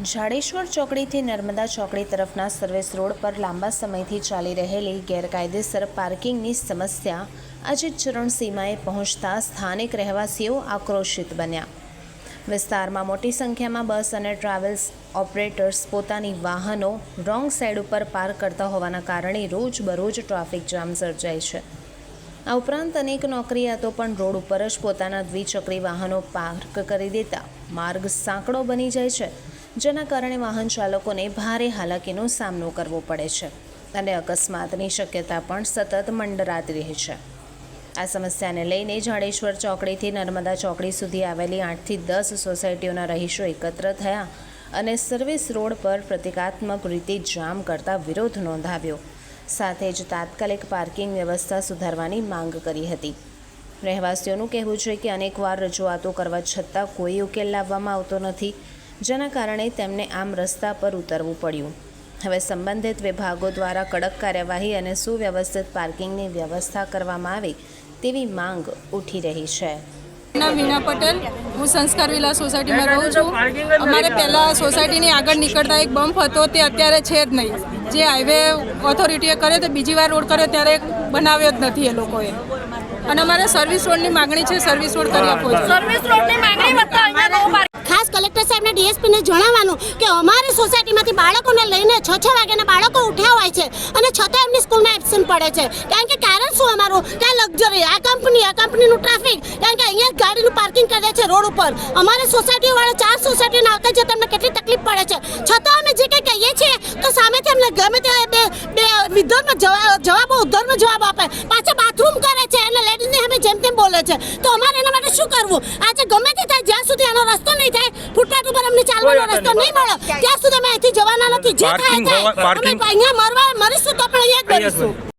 જાડેશ્વર ચોકડીથી નર્મદા ચોકડી તરફના service road પર લાંબા સમયથી ચાલી રહેલી ગેરકાયદેસર પાર્કિંગની સમસ્યા આજે ચરણસીમાએ પહોંચતા સ્થાનિક રહેવાસીઓ આક્રોશિત બન્યા. વિસ્તારમાં મોટી સંખ્યામાં બસ અને ટ્રાવેલ્સ ઓપરેટર્સ પોતાની વાહનો રોંગ સાઈડ ઉપર પાર્ક કરતા હોવાના કારણે રોજબરોજ ટ્રાફિક જામ સર્જાય છે. આ ઉપરાંત અનેક નોકરિયાતો પણ રોડ ઉપર જ પોતાના દ્વિચક્રી વાહનો પાર્ક કરી દેતા માર્ગ સાંકડો બની જાય છે. જેના કારણે વાહન ચાલકોને ભારે હાલાકીનો સામનો કરવો પડે છે અને અકસ્માતની શક્યતા પણ સતત મંડરાતી રહે છે. આ સમસ્યાને લઈને જાડેશ્વર ચોકડીથી નર્મદા ચોકડી સુધી આવેલી આઠથી દસ સોસાયટીઓના રહીશો એકત્ર થયા અને સર્વિસ રોડ પર પ્રતિકાત્મક રીતે જામ કરતા વિરોધ નોંધાવ્યો. સાથે જ તાત્કાલિક પાર્કિંગ વ્યવસ્થા સુધારવાની માંગ કરી હતી. રહેવાસીઓનું કહેવું છે કે અનેકવાર રજૂઆતો કરવા છતાં કોઈ ઉકેલ લાવવામાં આવતો નથી. જેના કારણે તેમને આમ રસ્તા પર ઉતરવું પડ્યું. હવે સંબંધિત વિભાગો દ્વારા કડક કાર્યવાહી અને સુવ્યવસ્થિત પાર્કિંગની વ્યવસ્થા કરવામાં આવે તેવી માંગ ઉઠી રહી છે. વીણા પટેલ હું સંસ્કાર વિલા સોસાયટીમાં રહું છું. અમારે પહેલાં સોસાયટીની આગળ નીકળતા એક બમ્પ હતો તે અત્યારે છે જ નહીં. જે હાઈવે ઓથોરિટીએ કર્યો તે બીજી વાર રોડ કર્યો ત્યારે બનાવ્યો જ નથી એ લોકોએ. અને અમારે સર્વિસ રોડની માગણી છે સર્વિસ રોડ કરી આપવો સર્વિસ રોડની માંગણી ડીએસપીને જણાવવાનું કે અમારી સોસાયટીમાંથી બાળકોને લઈને છ છ વાગ્યાના બાળકો ઉઠ્યા હોય છે અને છતાં એમની સ્કૂલમાં એબસેન્ટ પડે છે. કારણ કે કારણ શું અમારું? કે લક્ઝરી, આ કંપની, આ કંપનીનું ટ્રાફિક. કારણ કે અહીંયા ગાડીનું પાર્કિંગ કરે છે રોડ ઉપર. અમારી સોસાયટીવાળા ચાર સોસાયટીને આવતા જતા અમને કેટલી તકલીફ પડે છે. છતાં અમે જે કંઈ કહીએ છીએ, તો સામેથી અમને ગમે તે બે બે વિધર્મ જવાબ ઉદ્ધારમાં જવાબ આપે. પાછા બાથરૂમ કરે છે અને લેડીઝને અમે જેમ તેમ બોલે છે. તો અમારે એના માટે શું કરવું? આજે ગમે તે થાય, જ્યાં સુધી આનો રસ્તો નહીં થાય ફૂટપાથ ઉપર અમને ચાલવાનો રસ્તો નહીં. મળે. ત્યાં સુધી અમે અહીંથી જવાના નથી. જે થાય થાય. અમે અહીંયા મરવા મરીશું તો પણ અહીંયા જ મરીશું